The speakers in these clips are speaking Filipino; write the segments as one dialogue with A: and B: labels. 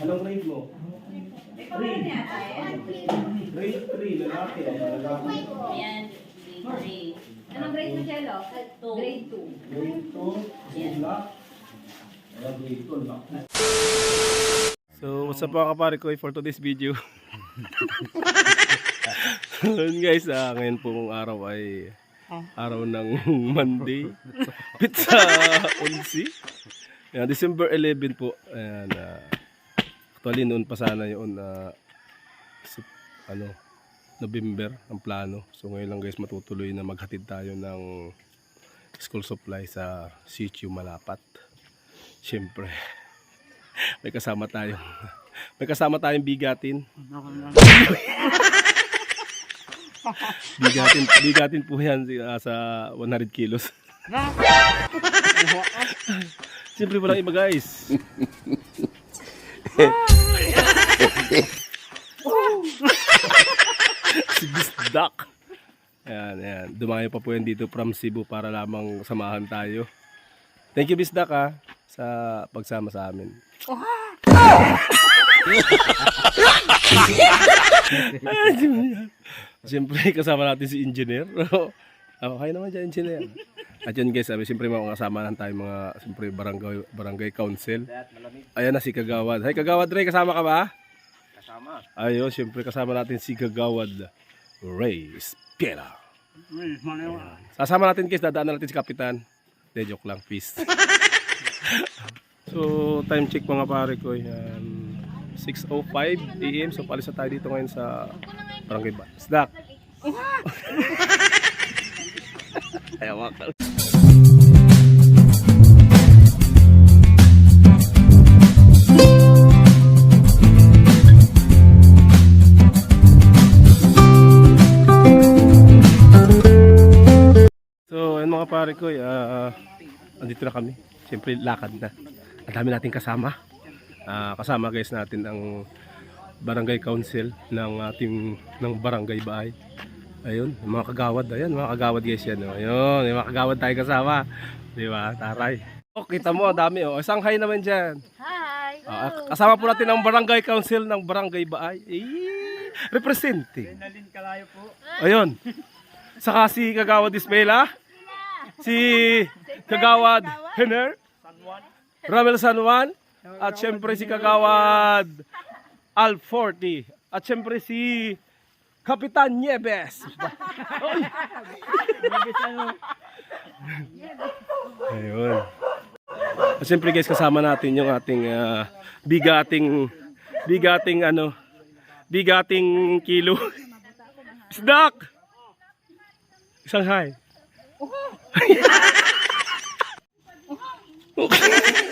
A: Anong grade mo? Grade 3, lalaki. Lalaki.
B: Ayan, grade
C: Anong grade mo, Jello?
B: Two.
C: Grade 2.
A: Grade 2, black. Ayan, grade 2, black. So, what's up mga kapare ko for today's video? Yun guys, ah, ngayon pong araw ay araw ng Monday. Pizza 11. Ayan, December 11 po. Ayan, ah, actually noon pa sana yun na ano, November ang plano. So ngayon lang guys matutuloy na maghatid tayo ng school supply sa CHU Malapat. Siyempre, may kasama tayo. May kasama tayong bigatin. bigatin, bigatin po yan ah, sa 100 kilos. Siyempre walang iba guys. Si Bisdak. Ayan, ayan. Dumayo pa po yan dito from Cebu para lamang samahan tayo. Thank you Bisdak ha sa pagsama sa amin. Siyempre kasama natin si engineer. okay naman dyan engineer. At yun guys, sabi, siyempre mga kasama lang tayo mga siyempre barangay, barangay council. Ayan na si Kagawad. Hi Kagawad Ray, kasama ka ba?
D: Kasama.
A: Ayun, siyempre kasama natin si Kagawad Ray Spiela. Sasama natin guys, dadaan natin si Kapitan. De joke lang, peace. so, time check mga pare ko. Yan. 6.05 AM. So, palis na tayo dito ngayon sa Barangay Ba. Snack. Ayaw ka. So, ayun mga pare ko, ah, andito na kami. Siyempre, lakad na. Ang dami nating kasama. Ah, kasama guys natin ang barangay council ng ating ng barangay bahay. Ayun, yung mga kagawad. Ayan, mga kagawad guys yan. Oh. Ayun, yung mga kagawad tayo kasama. Di ba? Taray. Oh, kita mo, dami. Oh. Isang hi naman dyan.
C: Hi!
A: Ah, kasama po natin ang barangay council ng barangay bahay. Eh, representing.
D: Kalayo po.
A: Ayun. Saka si Kagawad Ismaila. Si Kagawad Henner. Ramel San Juan. At syempre si Kagawad Al Forty. At syempre si Kapitan Nieves. Ayun. At syempre guys kasama natin yung ating ah, bigating bigating ano bigating kilo. Snack! Isang hi. So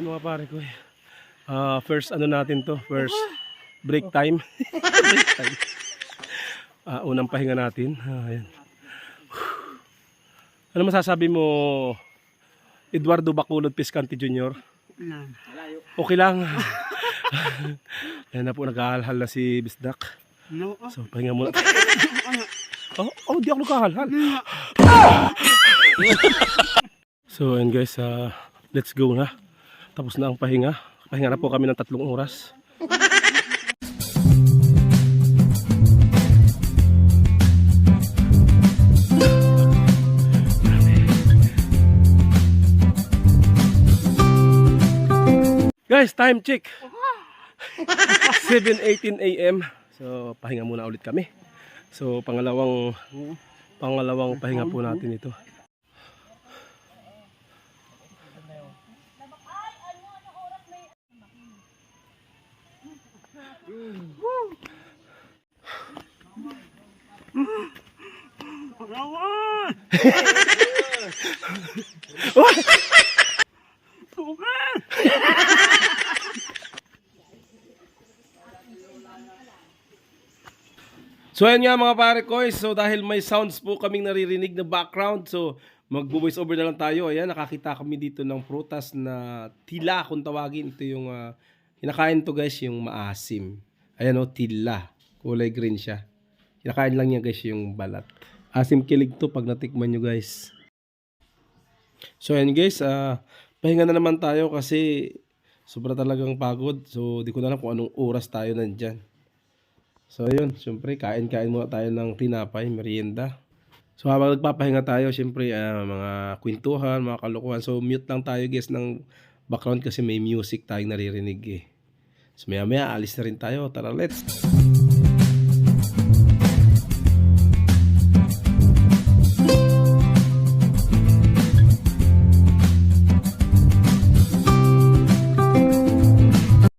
A: ayun mga pare ko. eh. Ah, first ano natin to? First break time. break time. Ah, unang pahinga natin. Ah, ayan. Ano masasabi mo Eduardo Bacolod Piscante Jr.? Okay lang. Ayan na po naghahalhal na si Bisdak.
D: No.
A: So pahinga muna. oh, oh, di ako naghahalhal. so ayun guys, ah, let's go na. Tapos na ang pahinga. Pahinga na po kami ng tatlong oras. Guys, time check. 7.18 a.m. So, pahinga muna ulit kami. So, pangalawang pangalawang pahinga po natin ito. So ayan nga mga pare ko, so dahil may sounds po kaming naririnig na background, so magbo-voice over na lang tayo. Ayan, nakakita kami dito ng prutas na tila kung tawagin. Ito yung uh, kinakain to guys, yung maasim. Ayan o, tila. Kulay green siya. Kinakain lang niya guys yung balat. Asim kilig to pag natikman nyo guys. So ayan guys, ah pahinga na naman tayo kasi sobra talagang pagod. So di ko na alam kung anong oras tayo nandyan. So yun, syempre kain-kain muna tayo ng tinapay, merienda. So habang nagpapahinga tayo, syempre ah, mga kwentuhan, mga kalokohan. So mute lang tayo guys ng background kasi may music tayong naririnig eh. So maya maya, alis na rin tayo. Tara, let's!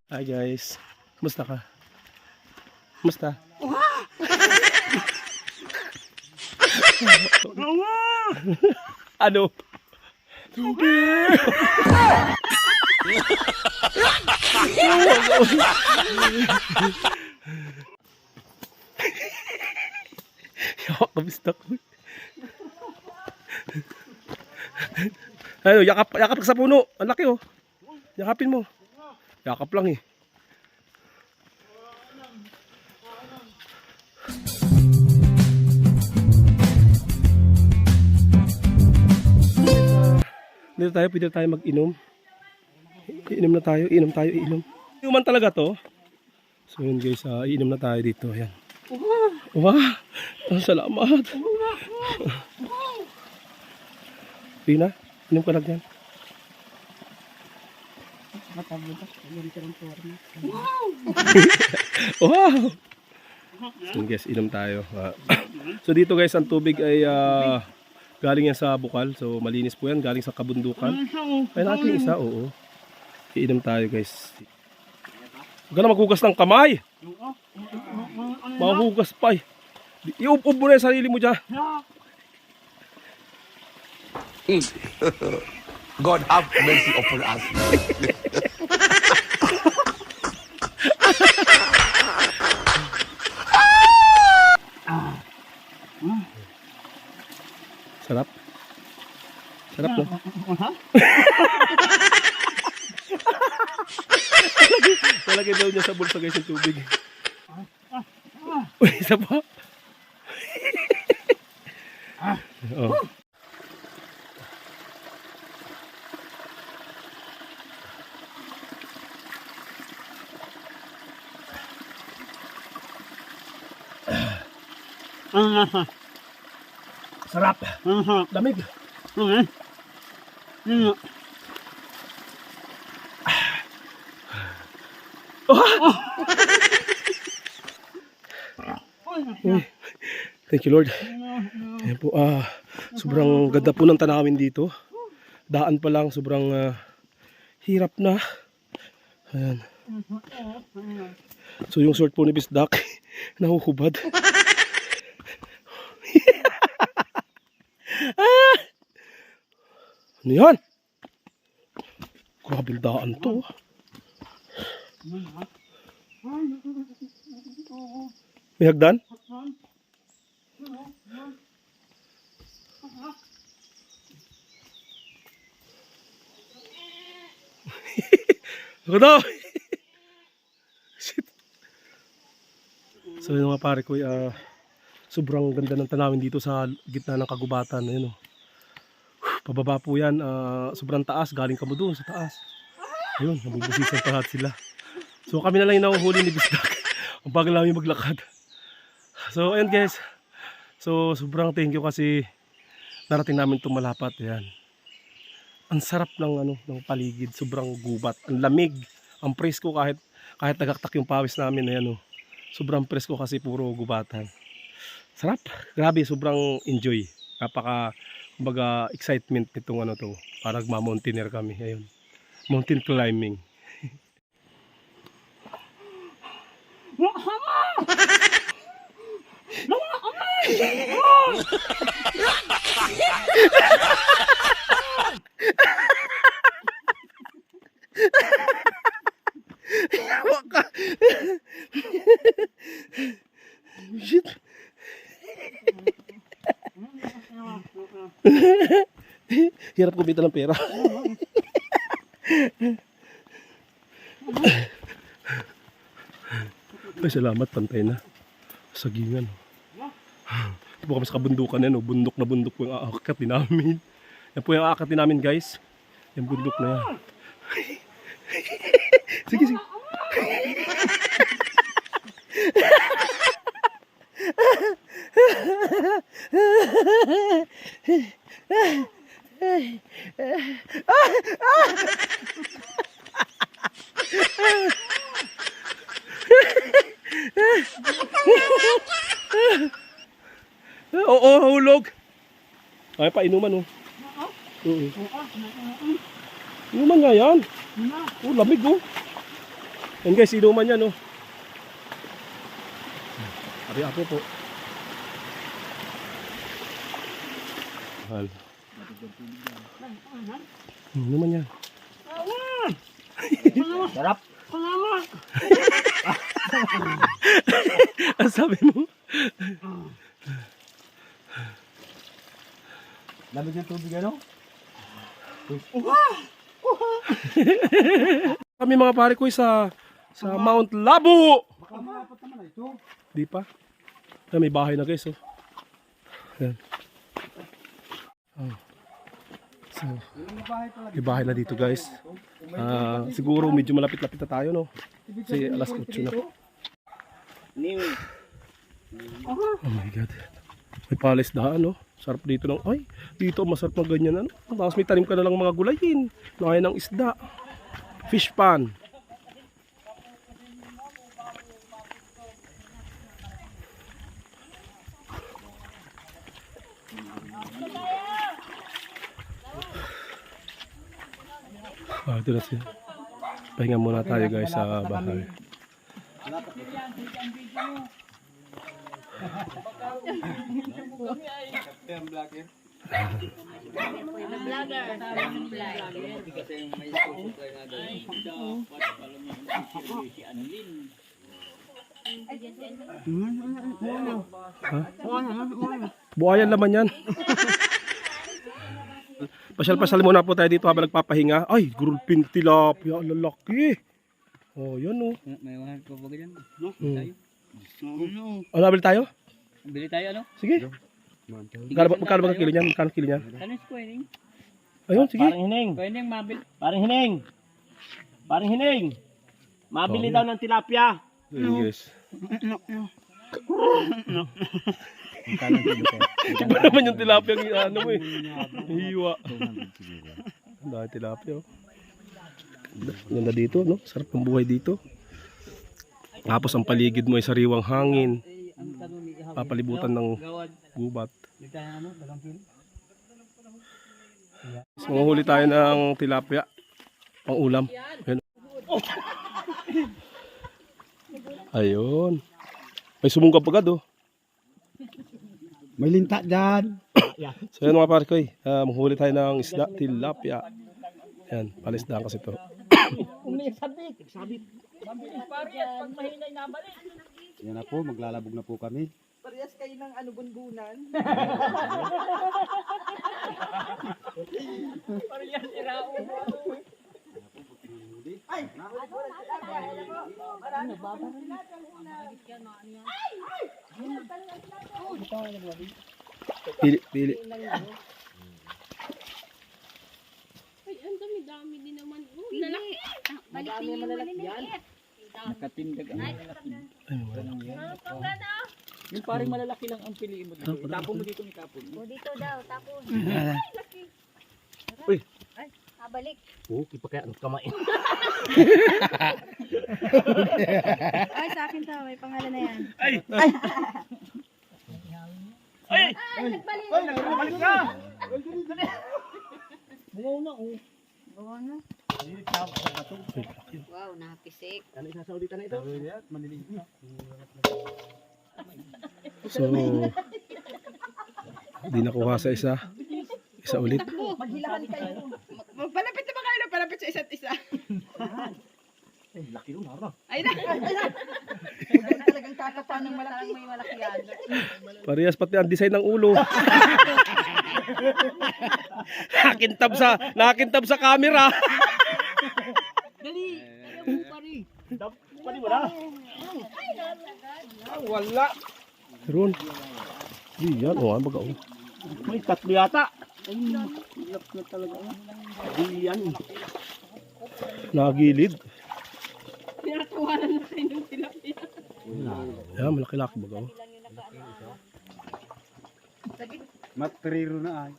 A: Hi guys, kumusta ka? Kumusta? ano? Yawa, kamusta ko? ano, yakap, yakap ka sa puno. Ang laki oh. Yakapin mo. Yakap lang eh. Dito tayo, pwede tayo mag-inom. Inom na tayo, inom tayo, inom. Inuman talaga to. So yun guys, ah, iinom na tayo dito. Ayan. Wow! Ah, salamat! Pina, inom ka lang yan. Wow! So guys, inom tayo. Ah, so dito guys, ang tubig ay ah, galing yan sa bukal. So malinis po yan, galing sa kabundukan. Ay natin isa, oo. Iinom tayo guys. Huwag ka na maghugas ng kamay. Mahugas pa eh. Iup-up mo na yung sarili mo dyan.
E: God have mercy upon us.
A: Sarap. Sarap no? Talagay daw niya sa bulsa guys yung tubig. Uy, isa pa. oh. Sarap. Lamig. Uy, Thank you Lord. Ayan po, ah, sobrang ganda po ng tanawin dito. Daan pa lang, sobrang ah, hirap na. Ayan. So yung short po ni Bisdak, nahuhubad. ah! Ano yan? Grabe daan to. May hagdan? Daw! Shit. So yun mga pare ko, ah, sobrang ganda ng tanawin dito sa gitna ng kagubatan. Ayun, oh. Pababa po yan, ah, sobrang taas, galing ka mo doon sa taas. Ayun, nabubusisan pa lahat sila. So kami na lang yung nahuhuli ni Bisdak. Ang bagal namin maglakad. So ayun guys. So sobrang thank you kasi narating namin itong malapat. Ayan. Ang sarap ng ano ng paligid, sobrang gubat, ang lamig, ang presko kahit Kahit nagaktak yung pawis namin na yan, oh. Sobrang presko kasi puro gubatan. Sarap. Grabe, sobrang enjoy. Napaka, kumbaga, excitement nitong ano to. Parang ma-mountaineer kami. Ayun. Mountain climbing. Shit. Hirap kumita ng pera. Ay, salamat. Pantay na. Sagingan. Ito po kami sa kabundukan yan. Oh. Bundok na bundok po yung aakit namin. Yan po yung aakit namin guys. Yung bundok na yan. sige, sige. Oo, hulog. Ay, pa inuman oh. Oo. Inuman nga yan. Oh, lamig oh. Yan guys, inuman yan oh. Abi apo po. Mahal. Hmm, Inuman yan.
D: Sarap.
A: Ang sabi mo?
D: Lamig ng tubig ano?
A: Kami mga pare ko sa sa Mount
D: ito.
A: Di pa. Ay, may bahay na guys oh. Yan. Oh. So,
D: bahay pala.
A: may bahay na dito guys. Ah, siguro medyo malapit-lapit na tayo no. Kasi alas 8 na. Oh my god. May palis daan no. Sarap dito ng ay, dito masarap na ganyan ano. Tapos may tanim ka na lang mga gulayin. Nakain ng isda. Fish pan. Ah, ito na siya. Pahinga muna tayo guys sa bahay. Buhayan laman yan. Pasyal-pasyal muna po tayo dito habang nagpapahinga. Ay, gulping tilapia, lalaki. Oh, yan oh.
F: May mahal ko ba ganyan?
A: Hmm.
F: Tayo.
A: Ano, nabili tayo?
F: Bili tayo ano?
A: Sige. Magkano ba, magkano ba ang kilo niyan? Magkano kilo niyan?
F: Ano?
A: Ayun, sige.
G: Parang hining.
F: Coining mabil.
G: Parang hining. Parang hining. Mabili
A: Oh.
G: daw ng tilapia.
A: Guys. Iba naman yung tilapia ang ano mo eh. Hiwa. Ang dami tilapia oh. Ganda dito, no? Sarap ng buhay dito. Tapos ang paligid mo ay sariwang hangin. Papalibutan ng gubat. So, manguhuli tayo ng tilapia. Pang ulam. Ayun. Ayun. May sumungkap agad oh.
D: May linta dyan.
A: So yun mga pare ko eh. Ah, manghuli tayo ng isda, tilapia. Yan, palisdaan kasi to.
D: Yan na po, maglalabog na po kami.
H: Parehas kayo ng ano bunbunan.
A: Pili, pili.
C: Balik din yung maliliit.
F: Nakatindag ang. Parang malalaki lang ang piliin mo dito. Itapon mo dito, itapon mo.
C: O dito daw, tapos. Ah, balik.
G: Oo, di pa kaya ang kamay.
C: Ay, sa akin to. May pangalan na yan.
G: Ay!
C: Ay, nagbalik.
G: Ay, nagbalik ka!
F: Bungaw na, oh.
C: Oo na. Wow, napisik.
G: Ano isasaulitan na ito?
A: So, di nakuha sa isa. Isa ulit.
H: Maghilahan kayo. Magpalapit na ba kayo na palapit sa isa't isa?
G: Ay, laki nun, harap.
H: Ay na, talagang kakapa ng malaki. May malaki yan.
A: Parehas pati ang design ng ulo. nakintab sa nakintab sa camera.
F: Dali! Ayaw mo pa rin.
G: Pwede mo na?
D: Wala.
A: Ron. Di yan. O, ano baga. oh.
G: May tatlo yata. Ay, na talaga. Di yan.
A: Nagilid.
H: Tinatawanan na kayo ng tilapia.
A: Yan, malaki-laki baga. oh.
D: Matriro na ay.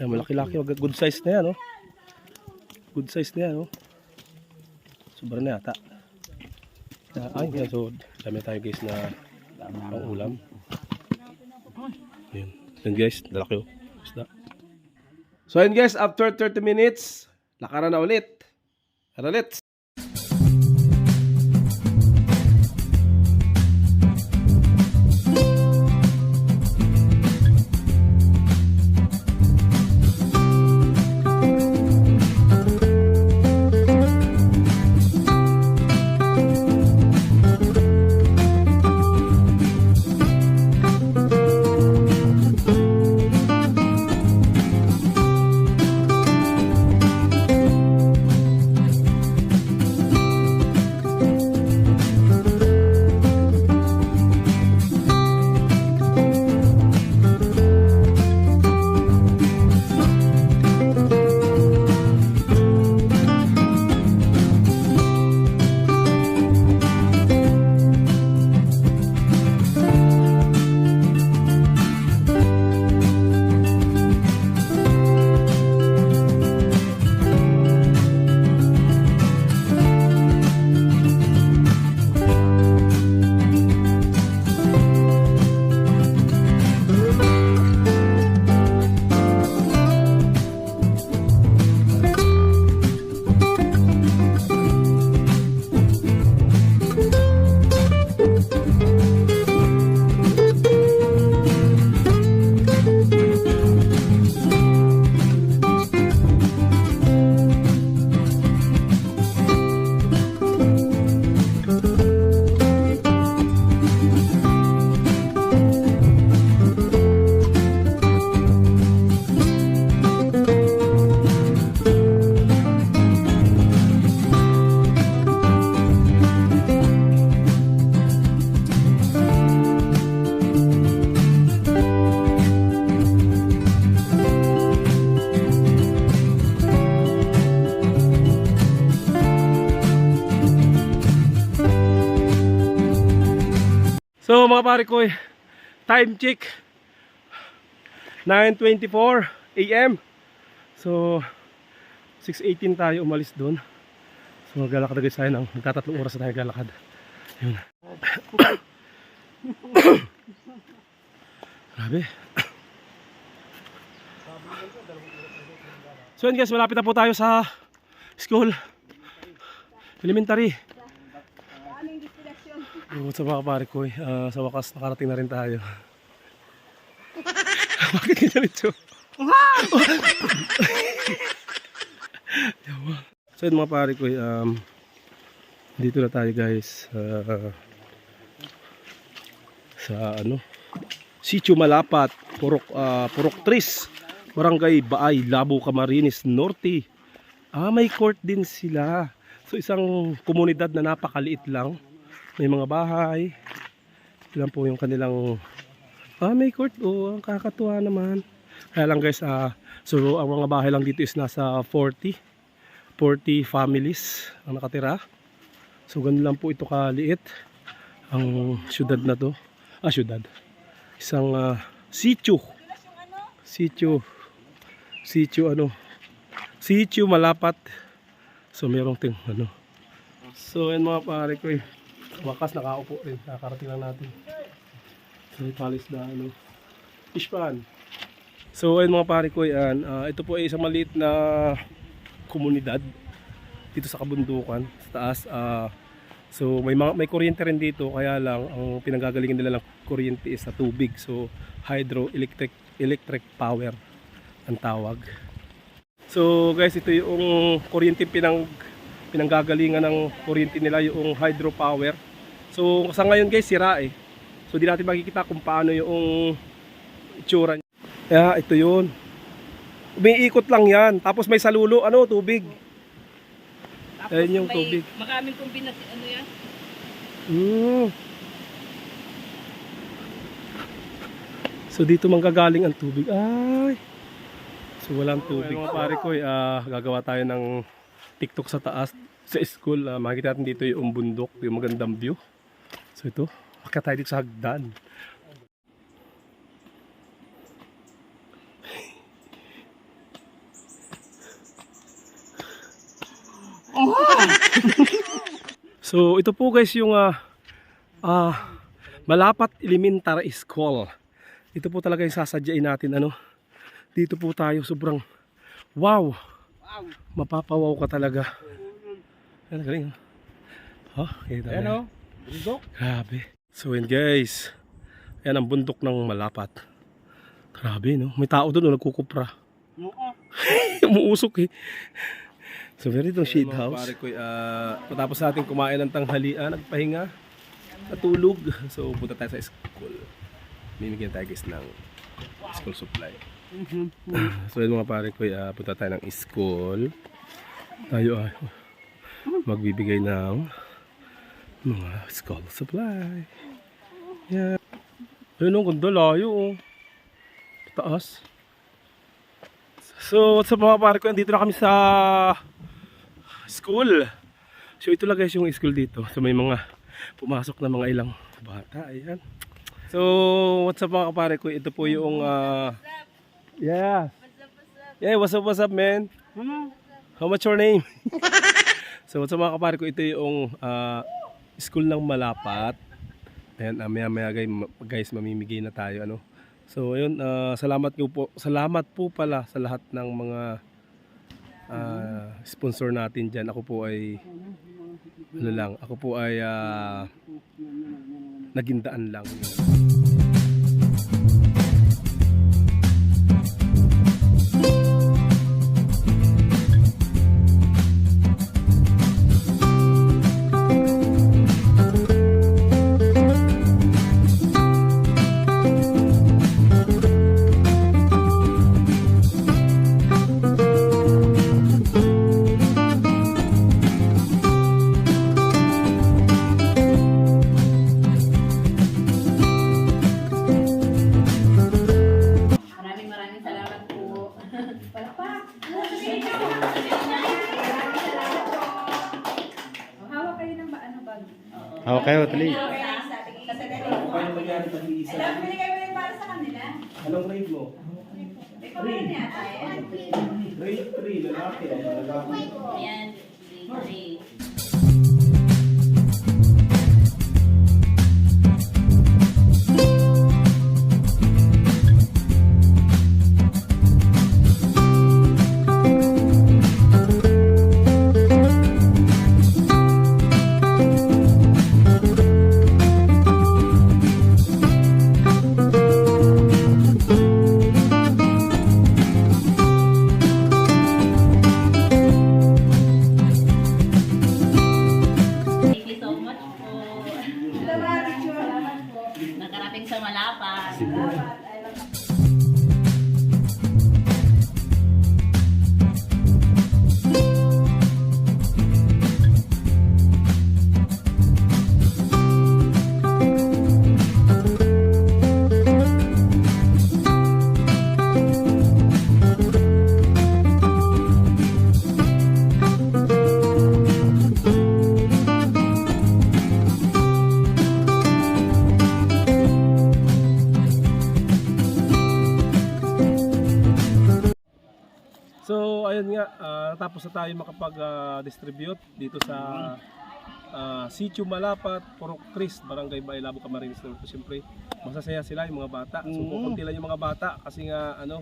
A: Yan, malaki-laki. Baga. Good size na yan, oh. Good size na yan, oh. Sobra na yata. Ah, Ay, yan. So, dami tayo guys na pang ulam. Yun. Yun guys, lalaki oh. So yun guys, after 30 minutes, lakaran na ulit. Tara let's. So mga pare ko, eh, time check. 9.24 AM So 6.18 tayo umalis doon So maglalakad agad tayo ng magtatatlong oras tayo maglalakad. Yun. Grabe. So yun guys, malapit na po tayo sa school. Elementary Oh, sa mga pare ko, ah, sa wakas nakarating na rin tayo. Bakit ganito? Yawa. so yun mga pare ko, eh, um, dito na tayo guys. sa sa ano? Sitio Malapat, Purok, ah, Purok Tris, Barangay Baay, Labo, Camarines Norte. Ah, may court din sila. So isang komunidad na napakaliit lang. May mga bahay. Ilan po yung kanilang Ah, may court. Oh, ang kakatuwa naman. Kaya lang guys, ah, so ang mga bahay lang dito is nasa 40. 40 families ang nakatira. So ganun lang po ito kaliit. Ang syudad na to. Ah, syudad. Isang ah, Sitio. Sitio. Sitio ano? Sitio Malapat. So merong ting ano. So yan mga pare ko eh. Wakas nakaupo rin. Nakakarating lang natin. So palis na ano. Fish pan. So ayun mga pare ko yan. ah, ito po ay isang maliit na komunidad dito sa kabundukan sa taas. ah, so may mga, may kuryente rin dito kaya lang ang pinanggagalingan nila ng kuryente is sa tubig. So hydroelectric electric power ang tawag. So guys, ito yung kuryente pinang pinanggagalingan ng kuryente nila yung hydropower. So sa ngayon guys, sira eh. So di natin makikita kung paano yung itsura niya. Kaya ito yun. Umiikot lang yan. Tapos may salulo, ano, tubig. Ayan yung tubig.
F: Maraming kombinasi, ano yan?
A: Mm. So dito manggagaling ang tubig. Ay. So walang tubig. Mga pare ko, ah, gagawa tayo ng TikTok sa taas sa school. Ah, makikita natin dito yung bundok, yung magandang view. So ito, makita tayo dito sa hagdan. So ito po guys yung ah ah, Malapat Elementary School. Ito po talaga yung sasadyain natin ano. Dito po tayo sobrang wow. Mapapawaw ka talaga. Ano galing. Oh, kita
D: Ayan
A: mo.
D: o. Bundok.
A: Grabe. So yun guys. Yan ang bundok ng Malapat. Grabe no. May tao doon no, nagkukupra. Umuusok eh. So meron itong shade house. Pare ko, uh, patapos natin kumain ng tanghalian, nagpahinga, natulog. So punta tayo sa school. Mimigyan tayo guys ng school supply. So yun mga pare ko, uh, punta tayo ng school. Tayo ay magbibigay ng mga school supply. Yan. Ayun ang ganda layo oh. Taas. So, what's up mga pare ko? Andito na kami sa school. So, ito lang guys yung school dito. So, may mga pumasok na mga ilang bata. Ayan. So, what's up mga kapare ko? Ito po yung uh, Yeah. Yeah, what's up, what's up, man? How much your name? so, what's up mga kapare ko? Ito yung uh, school ng Malapat. Ayan, uh, maya maya guys, guys, mamimigay na tayo. Ano? So, ayun, ah, salamat ko po. Salamat po pala sa lahat ng mga ah, sponsor natin diyan. Ako po ay ano lang, ako po ay ah, naging daan lang. Pag-iisa?
H: Alam, binigay mo yung para sa kanila.
A: Anong grade mo?
H: Niya tayo.
A: Grade 3, lalaki. Lalaki.
B: Ayan, grade 3.
A: Ah, natapos na tayo makapag-distribute dito sa ah, Sitio Malapat, Purok Chris, Barangay Bailabo, Camarines Norte. Siyempre, masasaya sila yung mga bata. So, kukunti lang yung mga bata kasi nga, ano,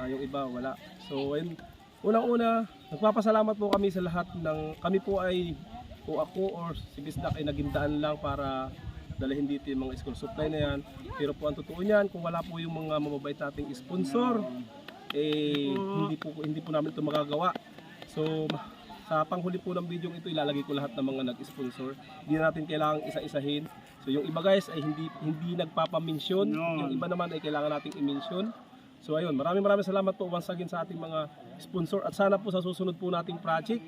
A: ah, yung iba wala. So, ayun, unang-una, nagpapasalamat po kami sa lahat ng, kami po ay, o ako or si Bisdak ay nagindaan lang para dalhin dito yung mga school supply na yan. Pero po ang totoo niyan, kung wala po yung mga mababait nating sponsor, eh hindi po hindi po namin ito magagawa. So sa panghuli po ng video ito ilalagay ko lahat ng mga nag-sponsor. Hindi na natin kailangang isa-isahin. So yung iba guys ay hindi hindi nagpapa-mention, yung iba naman ay kailangan nating i-mention. So ayun, maraming maraming salamat po once again sa ating mga sponsor at sana po sa susunod po nating project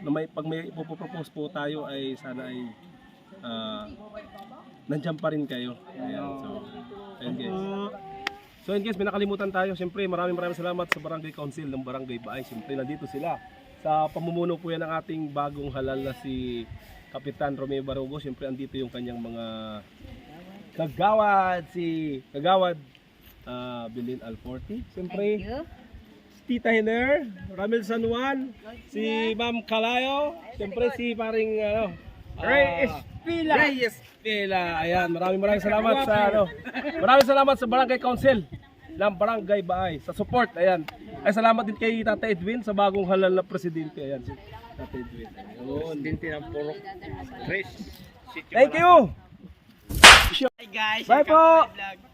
A: na may pag may ipopropose po tayo ay sana ay ah, nandiyan pa rin kayo. Ayan, so ayun guys. So in case may nakalimutan tayo, siyempre maraming maraming salamat sa Barangay Council ng Barangay Baay. Siyempre nandito sila. Sa pamumuno po yan ng ating bagong halal na si Kapitan Romeo Barogo. Siyempre andito yung kanyang mga kagawad. Si kagawad ah Bilin Alforti. Siyempre Tita Hiner, Ramil San Juan, si Ma'am Kalayo, siyempre si paring ano, Ray Espila. Ray Espila. Ayan, maraming maraming salamat sa ano. Maraming salamat sa Barangay Council ng Barangay Baay sa support. Ayan. Ay salamat din kay Tata Edwin sa bagong halal na presidente. Ayan si Tata Edwin. Ayun.
G: Dinti ng purok. Chris.
A: Thank you.
G: Hi guys.
A: Bye po.
G: Vlog.